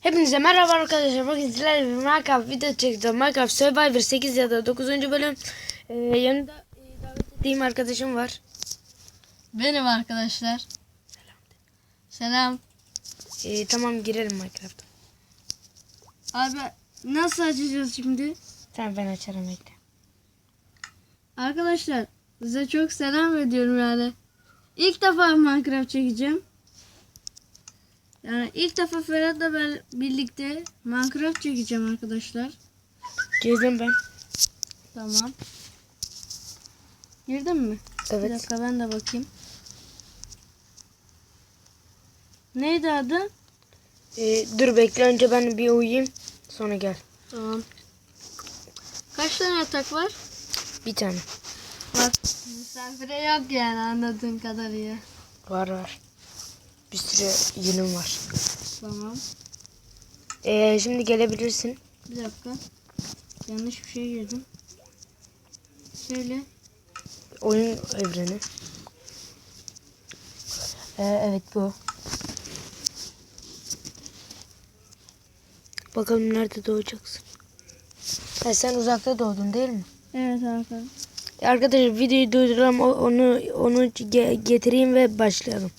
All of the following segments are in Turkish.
Hepinize merhaba arkadaşlar. Bugün sizlerle bir Minecraft video çekeceğim. Minecraft Survivor 8 ya da 9. bölüm. Ee, yanında e, davet ettiğim arkadaşım var. Benim arkadaşlar. Selam. Ee, tamam girelim Minecraft'a. Abi nasıl açacağız şimdi? Tamam ben açarım bekle. Arkadaşlar size çok selam ediyorum yani. İlk defa Minecraft çekeceğim. Yani ilk defa Ferhat'la ben birlikte Minecraft çekeceğim arkadaşlar. Girdim ben. Tamam. Girdin mi? Bir Evet. dakika ben de bakayım. Neydi adı? Ee, dur bekle önce ben bir uyuyayım. Sonra gel. Tamam. Kaç tane yatak var? Bir tane. Bak misafire yok yani anladığın kadarıyla. Var var. Bir sürü yünüm var. Tamam. Ee, şimdi gelebilirsin. Bir dakika. Yanlış bir şey girdim. Şöyle. Oyun evreni. Ee, evet bu. Bakalım nerede doğacaksın. Ha, sen uzakta doğdun değil mi? Evet arkadaşlar. Arkadaşlar videoyu durduralım onu onu ge- getireyim ve başlayalım.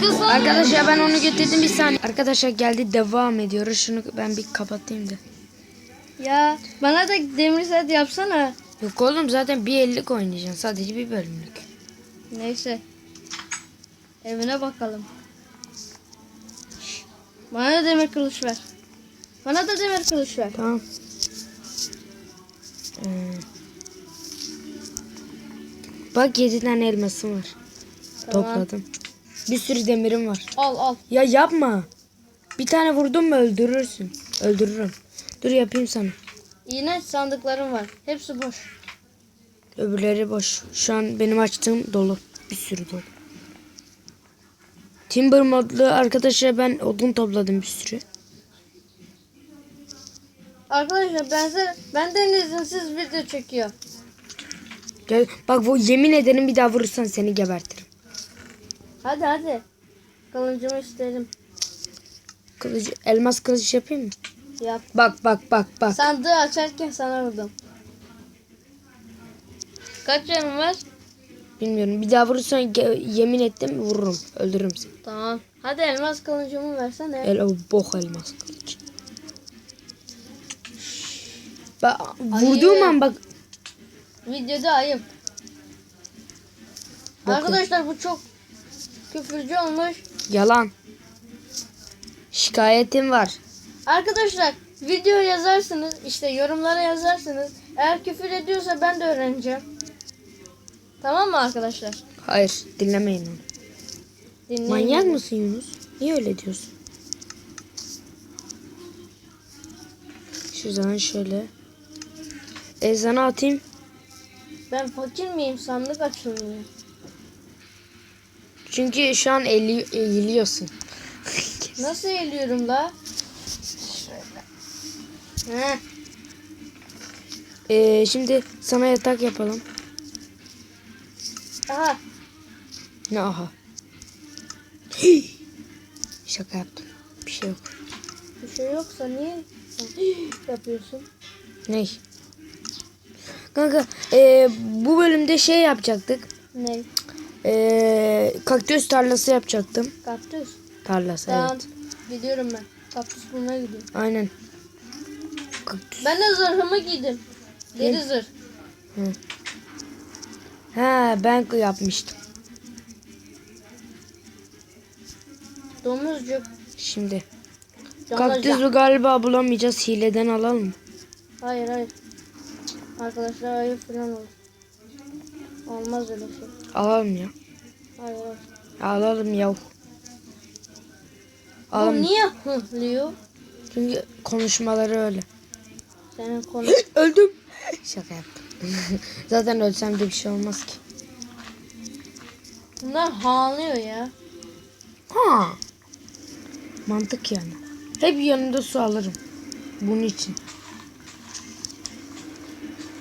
Kız Arkadaşlar ben onu getirdim bir saniye. Arkadaşlar geldi devam ediyoruz. Şunu ben bir kapatayım da. Ya bana da demir set yapsana. Yok oğlum zaten bir ellik oynayacaksın. Sadece bir bölümlük. Neyse. Evine bakalım. Bana da demir kılıç ver. Bana da demir kılıç ver. Tamam. Ee, bak yedi tane elmasım var. Tamam. Topladım. Bir sürü demirim var. Al al. Ya yapma. Bir tane vurdun mu öldürürsün. Öldürürüm. Dur yapayım sana. Yine sandıklarım var. Hepsi boş. Öbürleri boş. Şu an benim açtığım dolu. Bir sürü dolu. Timber modlu arkadaşlar ben odun topladım bir sürü. Arkadaşlar ben size, benden izinsiz video çekiyor. Gel, bak bu yemin ederim bir daha vurursan seni gebertirim. Hadi hadi. Kılıncımı isterim. Kılıcı, elmas kılıç yapayım mı? Yap. Bak bak bak bak. Sandığı açarken sana vurdum. Kaç canım var? Bilmiyorum. Bir daha vurursan yemin ettim vururum. Öldürürüm seni. Tamam. Hadi elmas kılıncımı versene. El o bok elmas kılıç. Bak vurduğum an bak Videoda ayıp. Bakın. Arkadaşlar bu çok küfürcü olmuş. yalan. Şikayetim var. Arkadaşlar video yazarsınız işte yorumlara yazarsınız. Eğer küfür ediyorsa ben de öğreneceğim. Tamam mı arkadaşlar? Hayır dinlemeyin onu. Dinleyin. Manyak mısın Yunus? Niye öyle diyorsun? Şuradan şöyle. Ezanı atayım. Ben fakir miyim? Sandık açılmıyor. Çünkü şu an eğili- eğiliyorsun. Nasıl eğiliyorum la? Heh. Ee, şimdi sana yatak yapalım. Aha. Ne aha. Hii. Şaka yaptım. Bir şey yok. Bir şey yoksa niye yapıyorsun? Ney? Kanka ee, bu bölümde şey yapacaktık. Ne? Ee, kaktüs tarlası yapacaktım. Kaktüs. Tarlası Tamam. evet. Gidiyorum ben. Kaktüs bulmaya gidiyorum. Aynen. Kaktüs. Ben de zırhımı giydim. Deri zırh. Ha ben yapmıştım. Domuzcuk. Şimdi. Kaktüsü galiba bulamayacağız. Hileden alalım mı? Hayır hayır. Arkadaşlar ayıp falan olur. Olmaz öyle şey. Alalım ya. Alalım yav. Bu Alalım. niye hıhlıyor? Çünkü konuşmaları öyle. Senin konu. Öldüm. Şaka yaptım. Zaten ölsem de bir şey olmaz ki. Bunlar ağlıyor ya. Ha. Mantık yani. Hep yanında su alırım. Bunun için.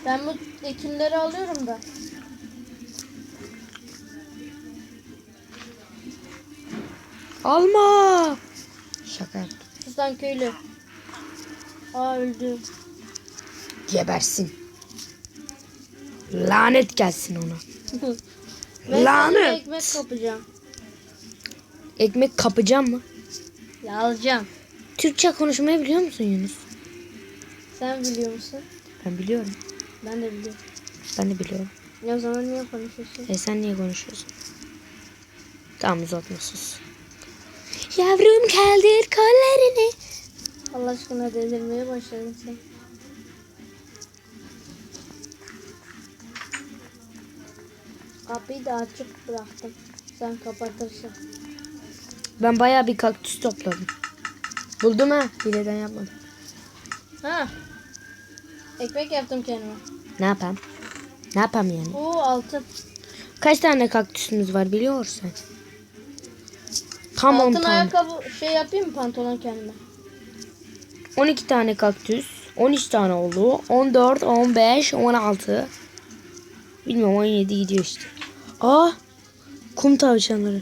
Ben bu ekinleri alıyorum da. Alma. Şaka yaptım. Sustan köylü. Aa öldü. Gebersin. Lanet gelsin ona. Ben Lanet. ekmek kapacağım. Ekmek kapacağım mı? Ya alacağım. Türkçe konuşmayı biliyor musun Yunus? Sen biliyor musun? Ben biliyorum. Ben de biliyorum. Ben de biliyorum. Ya o zaman niye konuşuyorsun? E sen niye konuşuyorsun? Tamam uzatma sus. Yavrum kaldır kollarını. Allah aşkına delirmeye başladın sen. Kapıyı da açık bıraktım. Sen kapatırsın. Ben bayağı bir kaktüs topladım. Buldum ha. Hileden yapmadım. Ha. Ekmek yaptım kendime. Ne yapayım? Ne yapayım yani? Oo altın. Kaç tane kaktüsümüz var biliyor musun? Tam 10 altın tane. ayakkabı şey yapayım mı pantolon kendime? 12 tane kaktüs. 13 tane oldu. 14, 15, 16. Bilmiyorum 17 gidiyor işte. Aa! Kum tavşanları.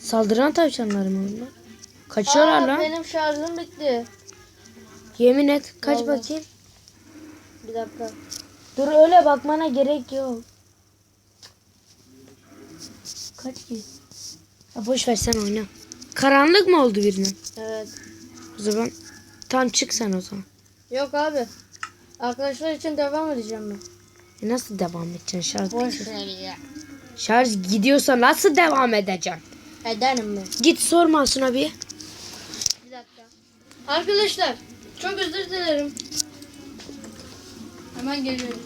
Saldıran tavşanları mı bunlar? Kaçıyorlar Aa, lan. Benim şarjım bitti. Yemin et. Kaç Vallahi. bakayım. Bir dakika. Dur öyle bakmana gerek yok. Kaç ki? Ya boş ver sen oyna. Karanlık mı oldu birinin? Evet. O zaman tam çık sen o zaman. Yok abi. Arkadaşlar için devam edeceğim ben. E nasıl devam edeceksin şarj? Boş bitiyor. ver ya. Şarj gidiyorsa nasıl devam edeceksin? Ederim ben. Git sorma Asuna bir. Bir dakika. Arkadaşlar çok özür dilerim. Hemen geliyorum.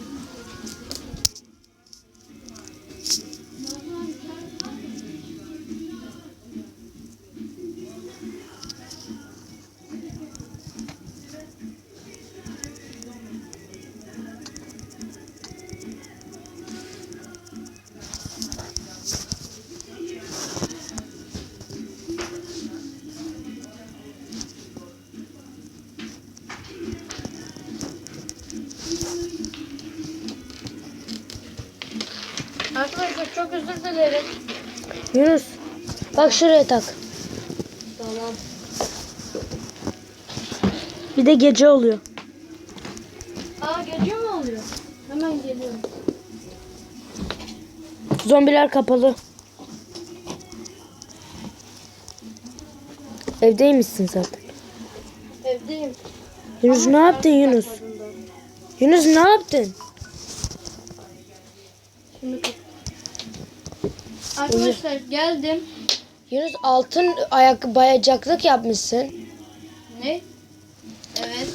Çok özür dilerim. Yunus bak şuraya tak. Tamam. Bir de gece oluyor. Aa gece mi oluyor? Hemen geliyorum. Zombiler kapalı. Evdeymişsin zaten. Evdeyim. Yunus ne yaptın Yunus? Yunus ne yaptın? Şimdi kap- Arkadaşlar geldim. Yunus altın ayak bayacaklık yapmışsın. Ne? Evet.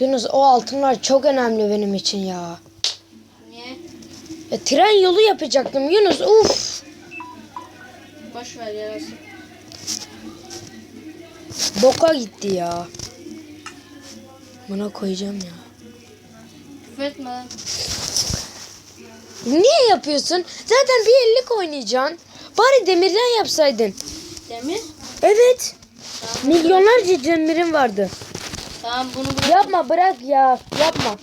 Yunus o altınlar çok önemli benim için ya. Niye? Ya tren yolu yapacaktım Yunus uf. Boş ver yarası. Boka gitti ya. Buna koyacağım ya. Küfretme lan. Niye yapıyorsun? Zaten bir ellik oynayacaksın. Bari demirden yapsaydın. Demir. Evet. Tamam. Milyonlarca demirim vardı. Tamam bunu bırak. Yapma bırak ya. Yapma.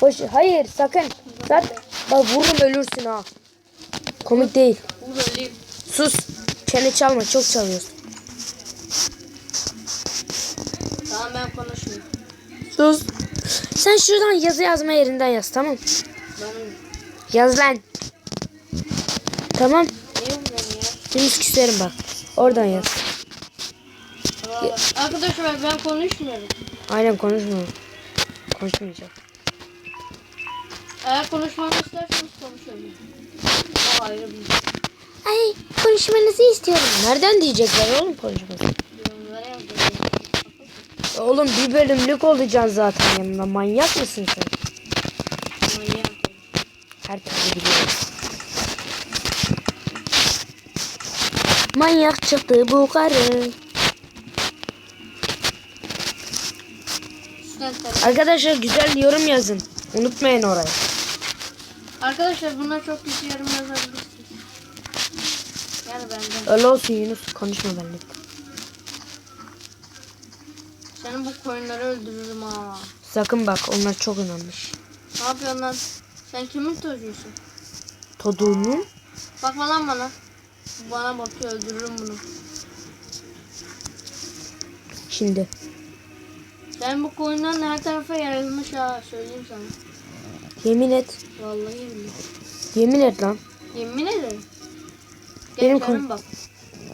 Boş, hayır sakın. Zaten bak vururum ölürsün ha. Komik değil. Vur öleyim. Sus. Çene çalma çok çalıyorsun. Tamam ben konuşmayayım. Sus. Sen şuradan yazı yazma yerinden yaz tamam. Benim. Yaz lan. Tamam. Yunus küserim bak. Oradan yaz. Arkadaşlar ben konuşmuyorum. Aynen konuşma. Konuşmayacağım. Eğer konuşmamı isterseniz konuşabilirim. O ayrı bir şey. Ay konuşmanızı istiyorum. Nereden diyecekler oğlum yazdım. Oğlum bir bölümlük olacaksın zaten yanımda. Manyak mısın sen? Manyak. Her türlü biliyorum. Manyak çıktı bu karı. Arkadaşlar güzel yorum yazın. Unutmayın orayı. Arkadaşlar buna çok kötü yorum yazabilirsiniz. Yani benden. Öyle olsun Yunus. Konuşma benimle. Senin bu koyunları öldürürüm ha. Sakın bak onlar çok önemli. Ne yapıyorsun lan? Sen kimin çocuğusun? Toduğumu Bakma lan bana. Bana bakıyor öldürürüm bunu. Şimdi. Sen bu koyundan her tarafa yarılmış ha söyleyeyim sana. Yemin et. Vallahi billahi. Yemin et lan. Yemin ederim. Benim Gel canım bak.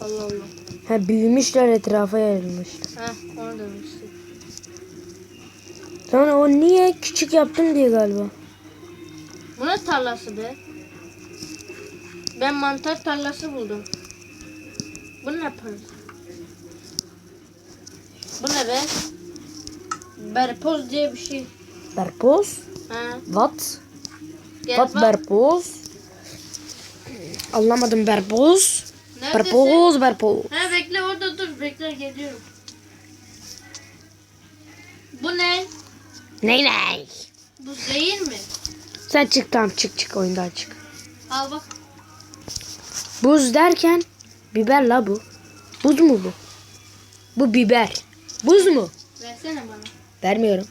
Allah Allah. Ha büyümüşler etrafa yayılmışlar. Heh onu demek istedim. Lan o niye küçük yaptım diye galiba. Bu ne tarlası be? Ben mantar tarlası buldum. Bu ne yaparız? Bu ne be? Berpoz diye bir şey. Berpoz? Ha. What? Gel What bak. berpoz? Anlamadım berpoz. Neredesin? Berpoz berpoz. Ha bekle orada dur bekle geliyorum. Bu ne? Ney ney? Bu değil mi? Sen çık tamam çık çık oyundan çık. Al bak. Buz derken biber la bu. Buz mu bu? Bu biber. Buz mu? Versene bana. Vermiyorum.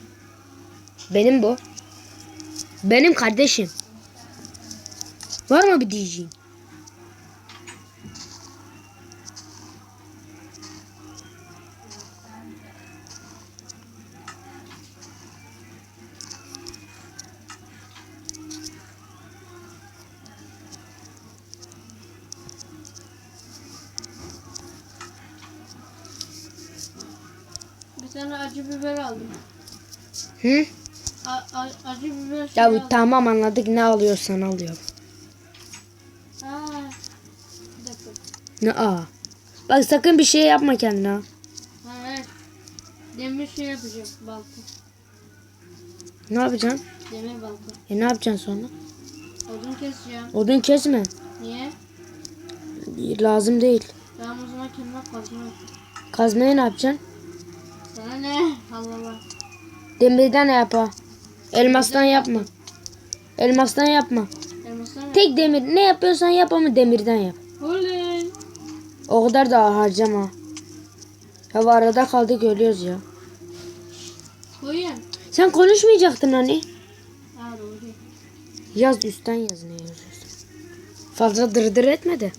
Benim bu. Benim kardeşim. Var mı bir diyeceğin? Tane acı biber aldım. Hı? A- a- acı biber şey Ya aldım. tamam anladık ne alıyorsan alıyorum. Ha. Bir dakika. Ne a? Bak sakın bir şey yapma kendine. ha. Ha evet. Demir şey yapacağım balta. Ne yapacaksın? Demir balta. E ne yapacaksın sonra? Odun keseceğim. Odun kesme. Niye? Lazım değil. Tamam o zaman kendime kazma yap. Kazmayı ne yapacaksın? Sana ne? Allah Allah. Demirden yap ha. Elmastan yapma. Elmastan yapma. Elmaslar mı? Tek demir ne yapıyorsan yap ama demirden yap. Oley. O kadar da harcama. Ya arada kaldık ölüyoruz ya. Koyun. Sen konuşmayacaktın hani. Ha doğru. Yaz üstten yaz ne yazıyorsun. Fazla dırdır etme de.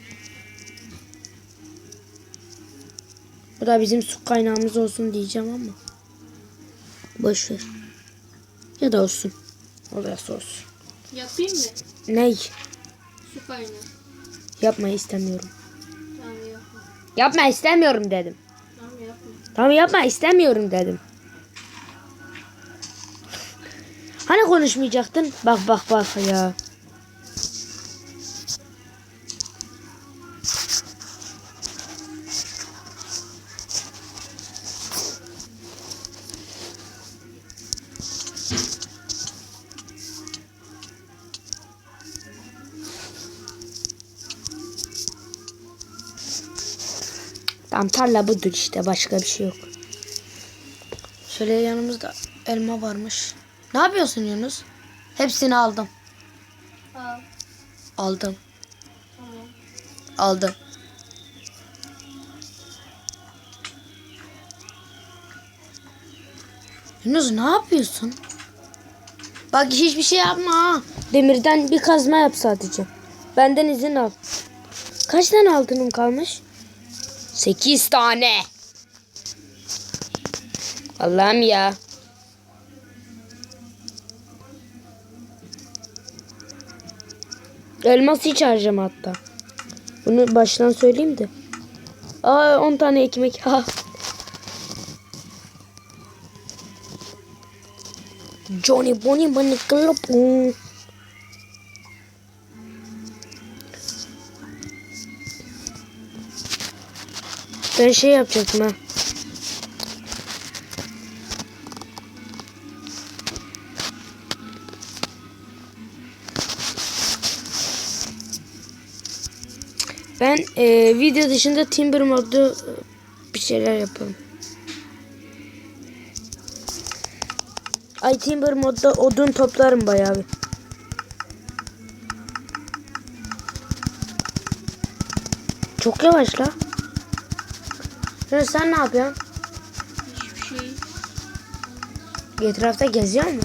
Bu da bizim su kaynağımız olsun diyeceğim ama. Boş ver. Ya da olsun. Orası olsun. Yapayım mı? Ney? Su kaynağı. Yapmayı istemiyorum. Tamam yapma. Yapma istemiyorum dedim. Tamam yapma. Tamam yapma istemiyorum dedim. Hani konuşmayacaktın? Bak bak bak ya. Tam tarla budur işte başka bir şey yok. Şöyle yanımızda elma varmış. Ne yapıyorsun Yunus? Hepsini aldım. Al. Aldım. Tamam. Aldım. Yunus ne yapıyorsun? Bak hiçbir şey yapma ha. Demirden bir kazma yap sadece. Benden izin al. Kaç tane altınım kalmış? Sekiz tane. Allah'ım ya. Elmas hiç harcama hatta. Bunu baştan söyleyeyim de. Aa 10 tane ekmek. Ha. Johnny Bonnie Bunny Club. Ben şey yapacaktım ha. Ben e, video dışında Timber modda e, bir şeyler yaparım. Ay Timber modda odun toplarım bayağı bir. Çok yavaş la. Şimdi sen ne yapıyorsun? Hiçbir şey. Etrafta geziyor mu?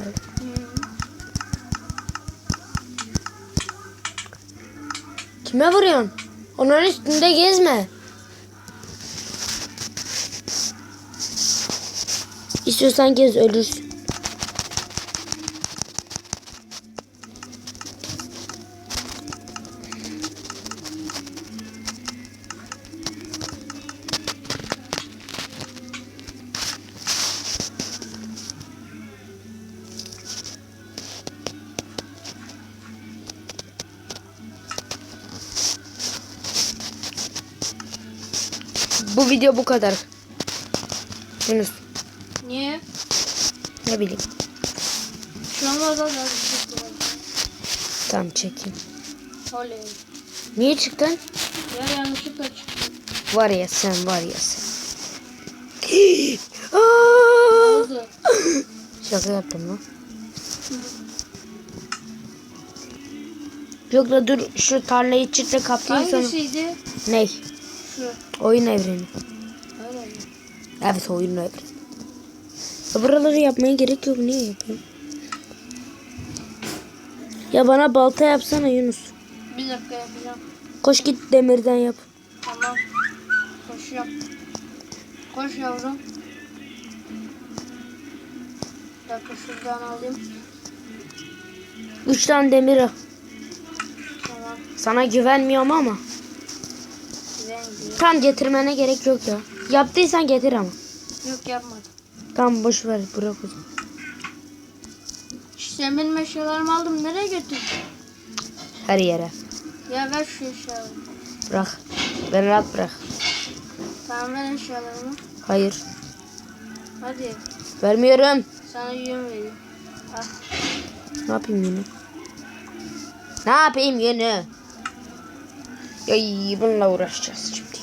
Kime vuruyorsun? Onun üstünde gezme. İstiyorsan gez ölürsün. Bu video bu kadar. Yunus Niye? ne bileyim. Şu an orada da Tamam çekeyim. Oley. Niye çıktın? Ya yanlışlıkla çıktı. Var ya sen var ya sen. Oldu. Şaka yaptım lan. Yok la dur şu tarlayı çitle kaplayayım sonra. Hangisiydi? Ney? Oyun evreni. Evet oyun evreni. Ya buraları yapmaya gerek yok. Niye yapayım? Ya bana balta yapsana Yunus. Bir dakika yapacağım. Koş git demirden yap. Tamam. Koşuyorum. Koş yavrum. Bir dakika şuradan alayım. Üç tane demir al. Tamam. Sana güvenmiyorum ama. Tam getirmene gerek yok ya. Yaptıysan getir ama. Yok yapmadım. Tamam boş ver bırak o zaman. İşte benim eşyalarımı aldım. Nereye götürdün? Her yere. Ya ver şu eşyalarımı. Bırak. Beni rahat bırak. Tamam ver eşyalarımı. Hayır. Hadi. Vermiyorum. Sana yün vereyim. Al. Ne yapayım yine? Ne yapayım yine? Ya bununla uğraşacağız şimdi.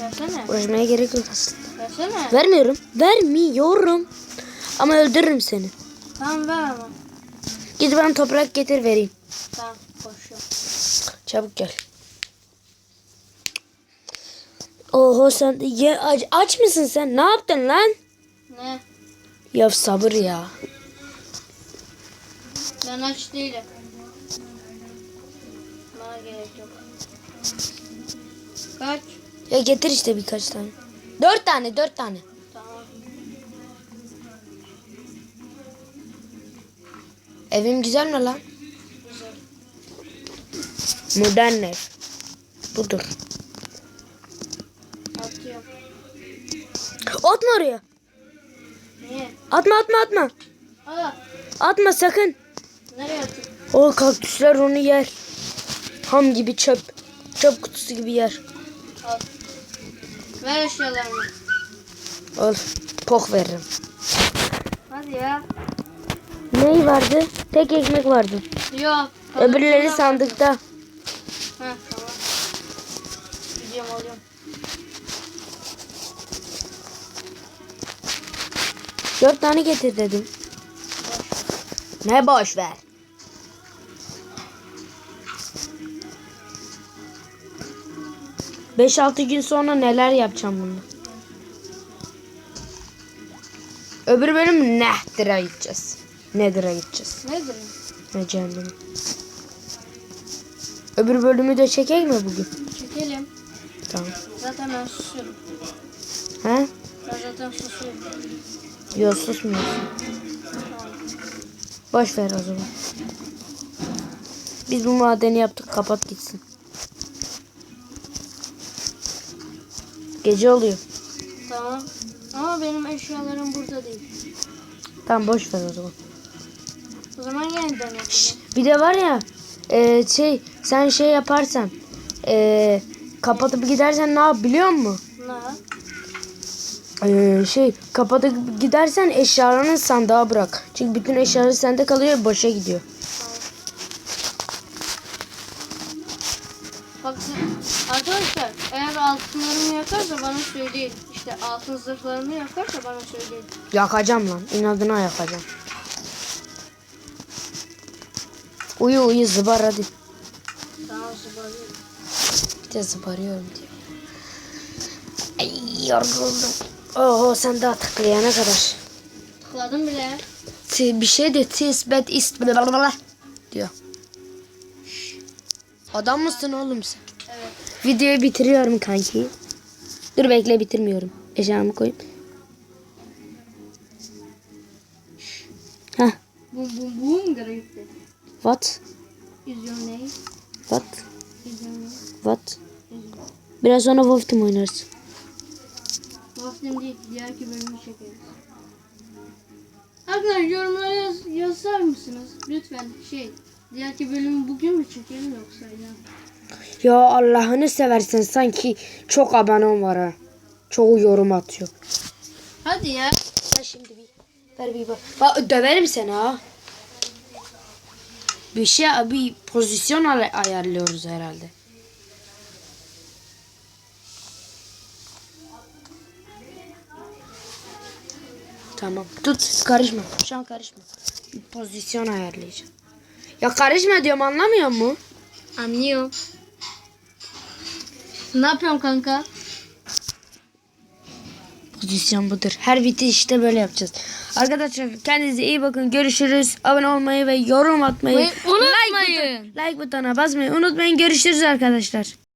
Versene. Uğraşmaya gerek yok aslında. Versene. Vermiyorum. Vermiyorum. Ama öldürürüm seni. Tamam ver ama. Git bana toprak getir vereyim. Tamam koşuyorum. Çabuk gel. Oho sen ye, aç, aç mısın sen? Ne yaptın lan? Ne? Ya sabır ya. Ben aç değilim. Bana gerek yok. Kaç? Ya getir işte birkaç tane. Dört tane dört tane. Tamam. Evim güzel mi lan? Güzel. Modern ev. Budur. Atıyorum. Atma oraya. Niye? Atma atma atma. Aa, Atma sakın. nereye atayım? O kaktüsler onu yer. Ham gibi çöp. Çöp kutusu gibi yer. Al. Ver eşyalarımı. Al. Pok veririm. Hadi ya. Ney vardı? Tek ekmek vardı. Yok. Öbürleri sandıkta. Heh tamam. Gidiyorum alıyorum. Dört tane getir dedim. Ne boş ver. Beş altı gün sonra neler yapacağım bunu. Öbür bölüm Nedir'e gideceğiz. Nedir'e gideceğiz. Nedir? Ne cehennemi. Öbür bölümü de çekek mi bugün? Çekelim. Tamam. Zaten ben susuyorum. He? Ben zaten susuyorum. Yok susmuyorsun. Tamam. Boş ver o zaman. Biz bu madeni yaptık. Kapat gitsin. Gece oluyor. Tamam. Ama benim eşyalarım burada değil. Tamam boş ver o zaman. O zaman yeniden yapacağım. Şş, bir de var ya e, şey sen şey yaparsan e, kapatıp gidersen ne yap biliyor musun? Ne? E, şey kapatıp gidersen eşyalarını sandığa bırak. Çünkü bütün eşyaları sende kalıyor boşa gidiyor. Altınlarımı yakarsa bana söyleyin. İşte altın zırhlarımı yakarsa bana söyleyin. Yakacağım lan. İnadına yakacağım. Uyu uyu zıbar hadi. Tamam zıbarıyorum. Bir de zıbarıyorum diyor. Ay yoruldum. Oho sen daha tıklayana kadar. Tıkladım bile. Bir şey de tisbet ist diyor. Adam mısın oğlum sen? Videoyu bitiriyorum kanki. Dur bekle bitirmiyorum. Eşyamı koyayım. Heh. Bum bum bum grafikte. What? Is your name? What? Is your name? What? Biraz sonra Wolf Team oynarız. Vaktim değil. Diğerki bölümü çekeriz. Arkadaşlar yorumlara yaz, yazar mısınız? Lütfen şey. Diğerki bölümü bugün mü çekelim yoksa ya? Ya Allah'ını seversen sanki çok abonem var ha. Çoğu yorum atıyor. Hadi ya. Sen şimdi bir ver bir bak. Bak döverim seni ha. Bir şey bir pozisyon ay- ayarlıyoruz herhalde. Tamam. Tut karışma. Şu an karışma. Bir pozisyon ayarlayacağım. Ya karışma diyorum anlamıyor mu? Anlıyorum. Ne yapıyorsun kanka? Pozisyon budur. Her bitişte böyle yapacağız. Arkadaşlar kendinize iyi bakın. Görüşürüz. Abone olmayı ve yorum atmayı. Ve unutmayın. Like, buton- like butonuna basmayı unutmayın. Görüşürüz arkadaşlar.